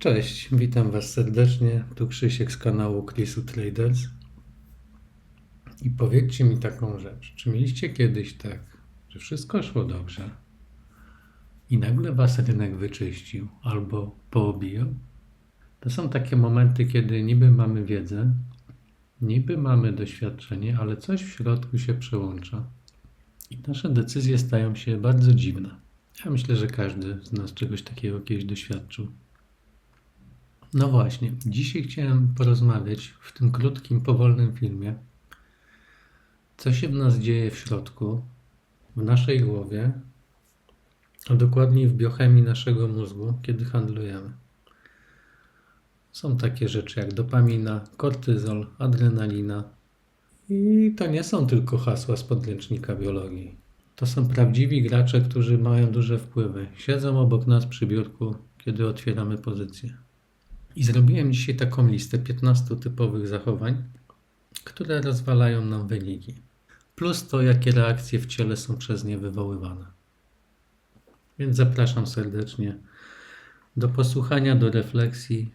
Cześć, witam Was serdecznie. Tu Krzysiek z kanału Chrisu Traders. I powiedzcie mi taką rzecz. Czy mieliście kiedyś tak, że wszystko szło dobrze i nagle Was rynek wyczyścił albo poobijał? To są takie momenty, kiedy niby mamy wiedzę, niby mamy doświadczenie, ale coś w środku się przełącza i nasze decyzje stają się bardzo dziwne. Ja myślę, że każdy z nas czegoś takiego kiedyś doświadczył. No właśnie, dzisiaj chciałem porozmawiać w tym krótkim, powolnym filmie, co się w nas dzieje w środku, w naszej głowie, a dokładniej w biochemii naszego mózgu, kiedy handlujemy. Są takie rzeczy jak dopamina, kortyzol, adrenalina. I to nie są tylko hasła z podręcznika biologii. To są prawdziwi gracze, którzy mają duże wpływy. Siedzą obok nas przy biurku, kiedy otwieramy pozycję. I zrobiłem dzisiaj taką listę 15 typowych zachowań, które rozwalają nam wyniki. Plus to, jakie reakcje w ciele są przez nie wywoływane. Więc zapraszam serdecznie do posłuchania, do refleksji,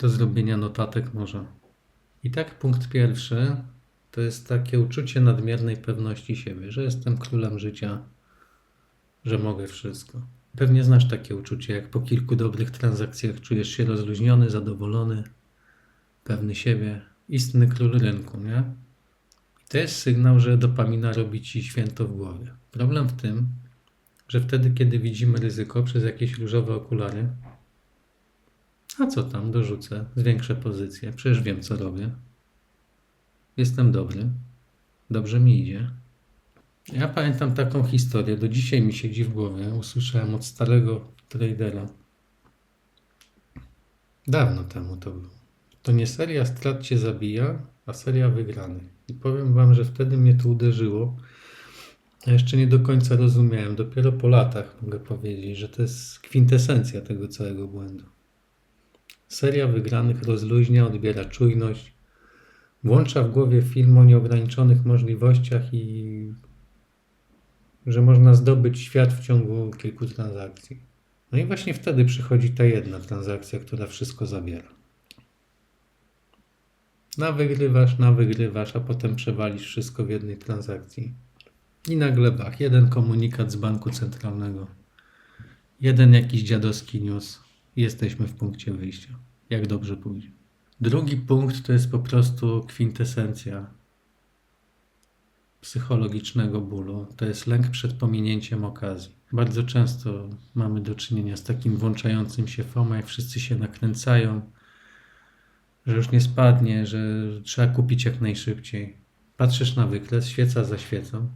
do zrobienia notatek może. I tak punkt pierwszy to jest takie uczucie nadmiernej pewności siebie, że jestem królem życia, że mogę wszystko. Pewnie znasz takie uczucie, jak po kilku dobrych transakcjach czujesz się rozluźniony, zadowolony, pewny siebie, istny król rynku, nie? To jest sygnał, że dopamina robi ci święto w głowie. Problem w tym, że wtedy, kiedy widzimy ryzyko przez jakieś różowe okulary, a co tam, dorzucę, zwiększę pozycję, przecież wiem, co robię. Jestem dobry, dobrze mi idzie. Ja pamiętam taką historię, do dzisiaj mi siedzi w głowie. Usłyszałem od starego tradera. Dawno temu to było. To nie seria strat cię zabija, a seria wygranych. I powiem wam, że wtedy mnie to uderzyło. Ja jeszcze nie do końca rozumiałem. Dopiero po latach mogę powiedzieć, że to jest kwintesencja tego całego błędu. Seria wygranych rozluźnia, odbiera czujność, włącza w głowie film o nieograniczonych możliwościach i że można zdobyć świat w ciągu kilku transakcji. No i właśnie wtedy przychodzi ta jedna transakcja, która wszystko zabiera. Na wygrywasz, na wygrywasz, a potem przewalisz wszystko w jednej transakcji. I nagle bach, jeden komunikat z banku centralnego, jeden jakiś dziadowski news jesteśmy w punkcie wyjścia. Jak dobrze pójdzie. Drugi punkt to jest po prostu kwintesencja psychologicznego bólu. To jest lęk przed pominięciem okazji. Bardzo często mamy do czynienia z takim włączającym się FOMO, jak wszyscy się nakręcają, że już nie spadnie, że trzeba kupić jak najszybciej. Patrzysz na wykres, świeca za świecą,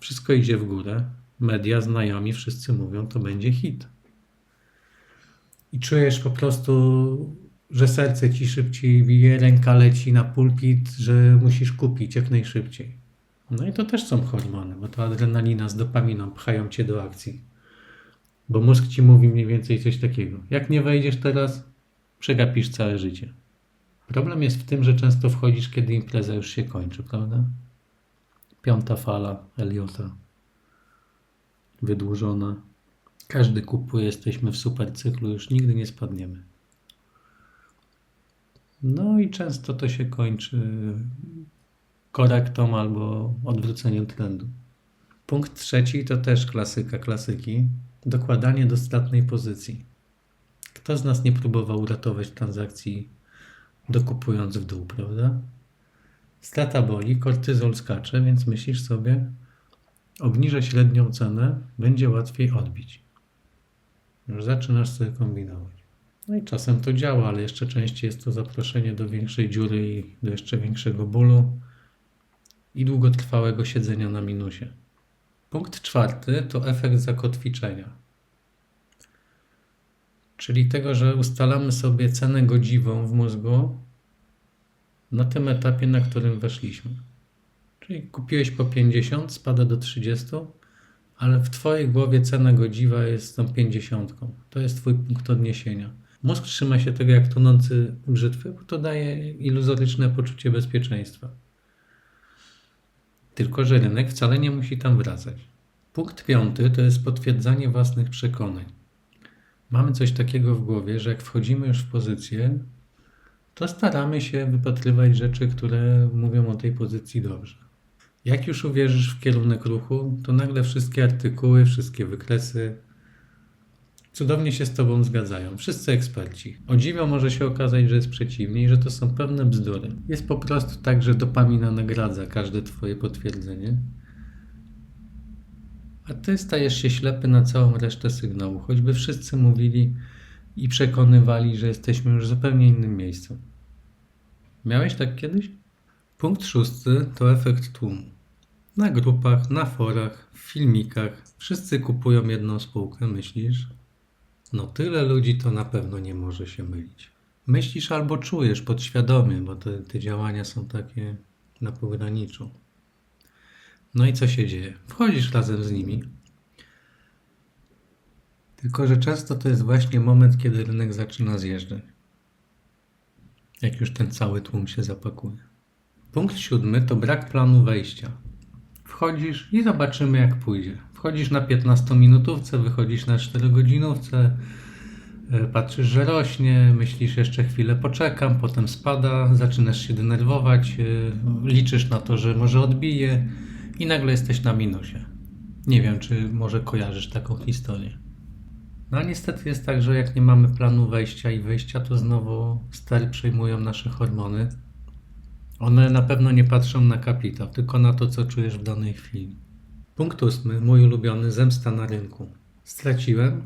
wszystko idzie w górę, media, znajomi, wszyscy mówią, to będzie hit. I czujesz po prostu, że serce ci szybciej bije, ręka leci na pulpit, że musisz kupić jak najszybciej. No i to też są hormony, bo to adrenalina z dopaminą pchają cię do akcji. Bo mózg ci mówi mniej więcej coś takiego. Jak nie wejdziesz teraz, przegapisz całe życie. Problem jest w tym, że często wchodzisz, kiedy impreza już się kończy, prawda? Piąta fala Eliota. Wydłużona. Każdy kupuje, jesteśmy w super cyklu, już nigdy nie spadniemy. No i często to się kończy korektą albo odwróceniem trendu. Punkt trzeci to też klasyka klasyki. Dokładanie dostatniej pozycji. Kto z nas nie próbował uratować transakcji dokupując w dół, prawda? Strata boli, kortyzol skacze, więc myślisz sobie, obniżę średnią cenę, będzie łatwiej odbić. Już zaczynasz sobie kombinować. No i czasem to działa, ale jeszcze częściej jest to zaproszenie do większej dziury i do jeszcze większego bólu i długotrwałego siedzenia na minusie. Punkt czwarty to efekt zakotwiczenia. Czyli tego, że ustalamy sobie cenę godziwą w mózgu na tym etapie, na którym weszliśmy. Czyli kupiłeś po 50, spada do 30, ale w Twojej głowie cena godziwa jest tą 50. To jest Twój punkt odniesienia. Mózg trzyma się tego jak tonący brzytwy, bo to daje iluzoryczne poczucie bezpieczeństwa. Tylko, że rynek wcale nie musi tam wracać. Punkt piąty to jest potwierdzanie własnych przekonań. Mamy coś takiego w głowie, że jak wchodzimy już w pozycję, to staramy się wypatrywać rzeczy, które mówią o tej pozycji dobrze. Jak już uwierzysz w kierunek ruchu, to nagle wszystkie artykuły, wszystkie wykresy cudownie się z Tobą zgadzają. Wszyscy eksperci. O dziwo może się okazać, że jest przeciwnie i że to są pewne bzdury. Jest po prostu tak, że dopamina nagradza każde Twoje potwierdzenie. A Ty stajesz się ślepy na całą resztę sygnału, choćby wszyscy mówili i przekonywali, że jesteśmy już w zupełnie innym miejscu. Miałeś tak kiedyś? Punkt szósty to efekt tłumu. Na grupach, na forach, w filmikach wszyscy kupują jedną spółkę, myślisz? No tyle ludzi to na pewno nie może się mylić. Myślisz albo czujesz podświadomie, bo te, te działania są takie na pograniczu. No i co się dzieje? Wchodzisz razem z nimi. Tylko, że często to jest właśnie moment, kiedy rynek zaczyna zjeżdżać. Jak już ten cały tłum się zapakuje. Punkt siódmy to brak planu wejścia. Wchodzisz i zobaczymy jak pójdzie. Wchodzisz na 15-minutówce, wychodzisz na 4-godzinówce, e, patrzysz, że rośnie, myślisz jeszcze chwilę poczekam, potem spada, zaczynasz się denerwować, e, liczysz na to, że może odbije i nagle jesteś na minusie. Nie wiem, czy może kojarzysz taką historię. No a niestety jest tak, że jak nie mamy planu wejścia i wyjścia, to znowu stary przejmują nasze hormony. One na pewno nie patrzą na kapitał, tylko na to, co czujesz w danej chwili. Punkt ósmy, mój ulubiony, zemsta na rynku. Straciłem?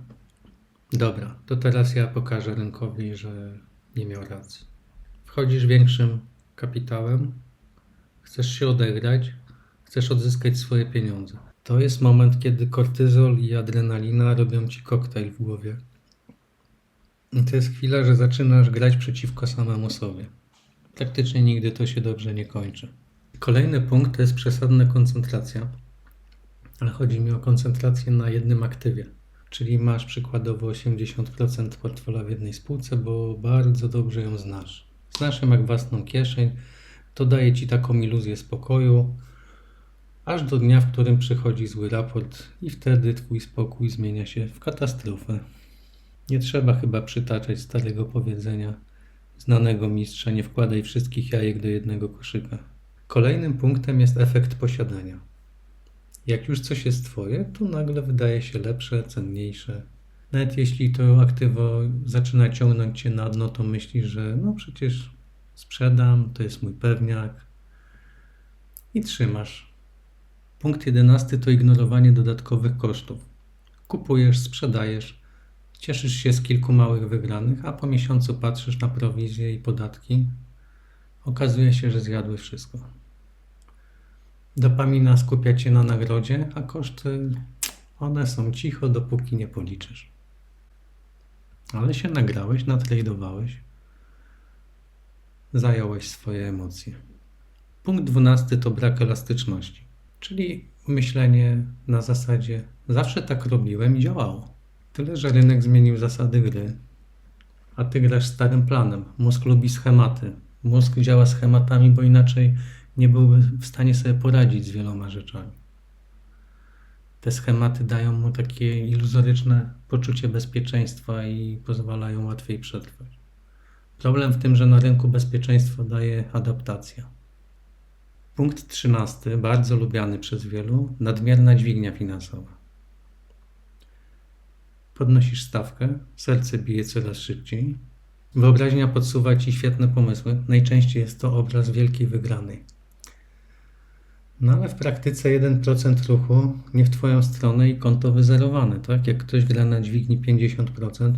Dobra, to teraz ja pokażę rynkowi, że nie miał racji. Wchodzisz większym kapitałem, chcesz się odegrać, chcesz odzyskać swoje pieniądze. To jest moment, kiedy kortyzol i adrenalina robią ci koktajl w głowie. I to jest chwila, że zaczynasz grać przeciwko samemu sobie. Praktycznie nigdy to się dobrze nie kończy. Kolejny punkt to jest przesadna koncentracja, ale chodzi mi o koncentrację na jednym aktywie. Czyli masz przykładowo 80% portfela w jednej spółce, bo bardzo dobrze ją znasz. Znasz ją jak własną kieszeń, to daje ci taką iluzję spokoju, aż do dnia, w którym przychodzi zły raport i wtedy twój spokój zmienia się w katastrofę. Nie trzeba chyba przytaczać starego powiedzenia znanego mistrza nie wkładaj wszystkich jajek do jednego koszyka. Kolejnym punktem jest efekt posiadania. Jak już coś jest twoje, to nagle wydaje się lepsze, cenniejsze. Nawet jeśli to aktywo zaczyna ciągnąć cię na dno, to myślisz, że no przecież sprzedam, to jest mój pewniak i trzymasz. Punkt jedenasty to ignorowanie dodatkowych kosztów. Kupujesz, sprzedajesz, cieszysz się z kilku małych wygranych, a po miesiącu patrzysz na prowizje i podatki. Okazuje się, że zjadły wszystko. Dopamina skupia cię na nagrodzie, a koszty one są cicho, dopóki nie policzysz. Ale się nagrałeś, natradowałeś, zająłeś swoje emocje. Punkt dwunasty to brak elastyczności. Czyli myślenie na zasadzie zawsze tak robiłem i działało. Tyle, że rynek zmienił zasady gry, a ty grasz starym planem. Mózg lubi schematy. Mózg działa schematami, bo inaczej nie byłby w stanie sobie poradzić z wieloma rzeczami. Te schematy dają mu takie iluzoryczne poczucie bezpieczeństwa i pozwalają łatwiej przetrwać. Problem w tym, że na rynku bezpieczeństwo daje adaptacja. Punkt trzynasty, bardzo lubiany przez wielu, nadmierna dźwignia finansowa. Podnosisz stawkę, serce bije coraz szybciej. Wyobraźnia podsuwa ci świetne pomysły. Najczęściej jest to obraz wielkiej wygranej. No ale w praktyce 1% ruchu nie w Twoją stronę i konto wyzerowane, tak? Jak ktoś gra na dźwigni 50%,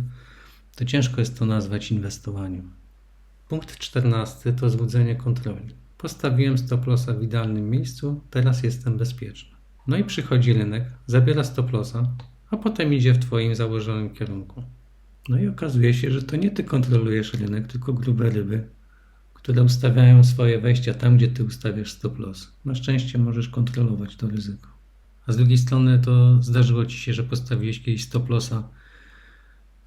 to ciężko jest to nazwać inwestowaniem. Punkt 14 to złudzenie kontroli. Postawiłem stop lossa w idealnym miejscu, teraz jestem bezpieczny. No i przychodzi rynek, zabiera stop lossa, a potem idzie w Twoim założonym kierunku. No i okazuje się, że to nie Ty kontrolujesz rynek, tylko grube ryby, które ustawiają swoje wejścia tam, gdzie Ty ustawiasz stop loss. Na szczęście możesz kontrolować to ryzyko. A z drugiej strony to zdarzyło Ci się, że postawiłeś kiedyś stop lossa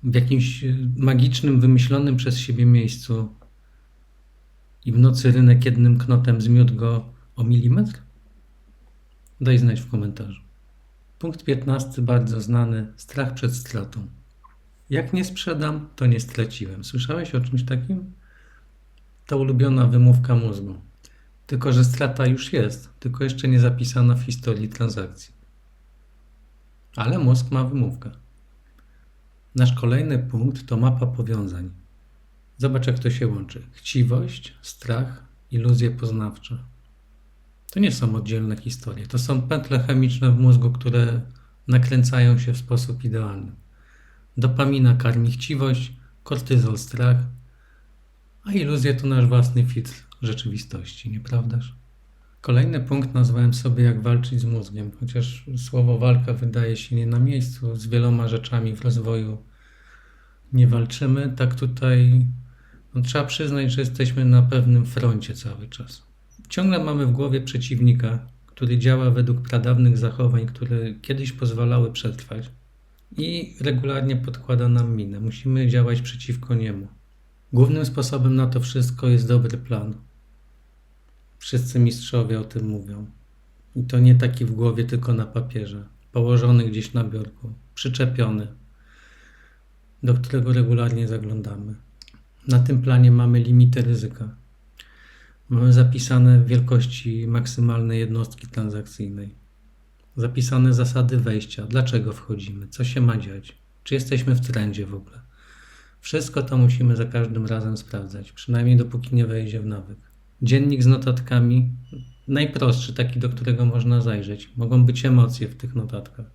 w jakimś e, magicznym, wymyślonym przez siebie miejscu, i w nocy rynek jednym knotem zmiótł go o milimetr? Daj znać w komentarzu. Punkt 15, bardzo znany, strach przed stratą. Jak nie sprzedam, to nie straciłem. Słyszałeś o czymś takim? To ulubiona wymówka mózgu. Tylko, że strata już jest, tylko jeszcze nie zapisana w historii transakcji. Ale mózg ma wymówkę. Nasz kolejny punkt to mapa powiązań. Zobacz, jak to się łączy. Chciwość, strach, iluzje poznawcze. To nie są oddzielne historie. To są pętle chemiczne w mózgu, które nakręcają się w sposób idealny. Dopamina karmi chciwość, kortyzol strach, a iluzje to nasz własny filtr rzeczywistości, nieprawdaż? Kolejny punkt nazwałem sobie jak walczyć z mózgiem, chociaż słowo walka wydaje się nie na miejscu, z wieloma rzeczami w rozwoju nie walczymy, tak tutaj no, trzeba przyznać, że jesteśmy na pewnym froncie cały czas. Ciągle mamy w głowie przeciwnika, który działa według pradawnych zachowań, które kiedyś pozwalały przetrwać i regularnie podkłada nam minę. Musimy działać przeciwko niemu. Głównym sposobem na to wszystko jest dobry plan. Wszyscy mistrzowie o tym mówią. I to nie taki w głowie, tylko na papierze, położony gdzieś na biurku, przyczepiony, do którego regularnie zaglądamy. Na tym planie mamy limity ryzyka. Mamy zapisane wielkości maksymalnej jednostki transakcyjnej. Zapisane zasady wejścia, dlaczego wchodzimy, co się ma dziać, czy jesteśmy w trendzie w ogóle. Wszystko to musimy za każdym razem sprawdzać, przynajmniej dopóki nie wejdzie w nawyk. Dziennik z notatkami, najprostszy, taki do którego można zajrzeć. Mogą być emocje w tych notatkach.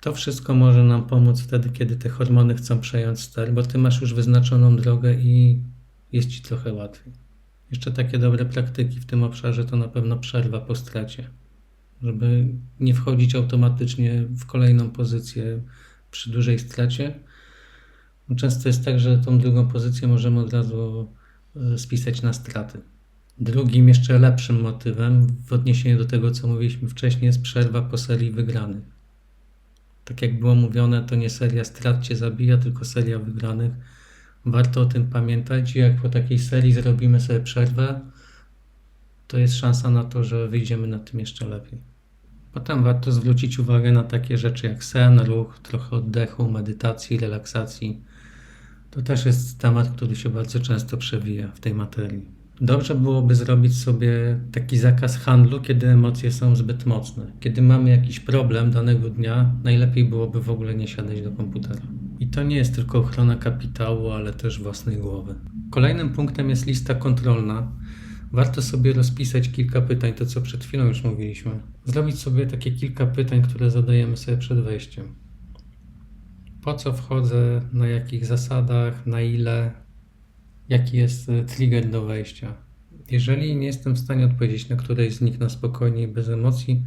To wszystko może nam pomóc wtedy, kiedy te hormony chcą przejąć ster, bo ty masz już wyznaczoną drogę i jest ci trochę łatwiej. Jeszcze takie dobre praktyki w tym obszarze to na pewno przerwa po stracie, żeby nie wchodzić automatycznie w kolejną pozycję przy dużej stracie. Często jest tak, że tą drugą pozycję możemy od razu e, spisać na straty. Drugim, jeszcze lepszym motywem w odniesieniu do tego, co mówiliśmy wcześniej, jest przerwa po serii wygranych. Tak jak było mówione, to nie seria strat cię zabija, tylko seria wygranych. Warto o tym pamiętać i jak po takiej serii zrobimy sobie przerwę, to jest szansa na to, że wyjdziemy na tym jeszcze lepiej. Potem warto zwrócić uwagę na takie rzeczy jak sen, ruch, trochę oddechu, medytacji, relaksacji. To też jest temat, który się bardzo często przewija w tej materii. Dobrze byłoby zrobić sobie taki zakaz handlu, kiedy emocje są zbyt mocne. Kiedy mamy jakiś problem danego dnia, najlepiej byłoby w ogóle nie siadać do komputera. I to nie jest tylko ochrona kapitału, ale też własnej głowy. Kolejnym punktem jest lista kontrolna. Warto sobie rozpisać kilka pytań, to co przed chwilą już mówiliśmy. Zrobić sobie takie kilka pytań, które zadajemy sobie przed wejściem. Po co wchodzę, na jakich zasadach, na ile, jaki jest e, trigger do wejścia. Jeżeli nie jestem w stanie odpowiedzieć na któreś z nich na spokojnie i bez emocji,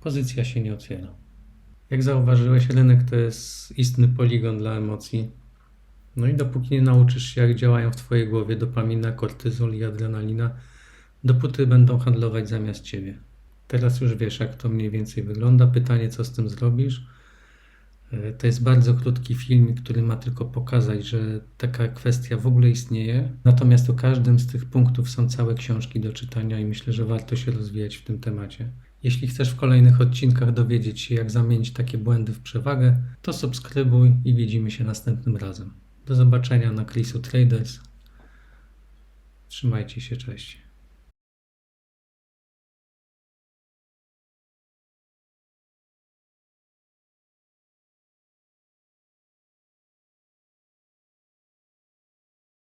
pozycja się nie otwiera. Jak zauważyłeś, rynek to jest istny poligon dla emocji. No i dopóki nie nauczysz się, jak działają w Twojej głowie dopamina, kortyzol i adrenalina, dopóty będą handlować zamiast Ciebie. Teraz już wiesz, jak to mniej więcej wygląda. Pytanie, co z tym zrobisz? E, To jest bardzo krótki film, który ma tylko pokazać, że taka kwestia w ogóle istnieje. Natomiast o każdym z tych punktów są całe książki do czytania i myślę, że warto się rozwijać w tym temacie. Jeśli chcesz w kolejnych odcinkach dowiedzieć się, jak zamienić takie błędy w przewagę, to subskrybuj i widzimy się następnym razem. Do zobaczenia na Chrisu Traders. Trzymajcie się, cześć.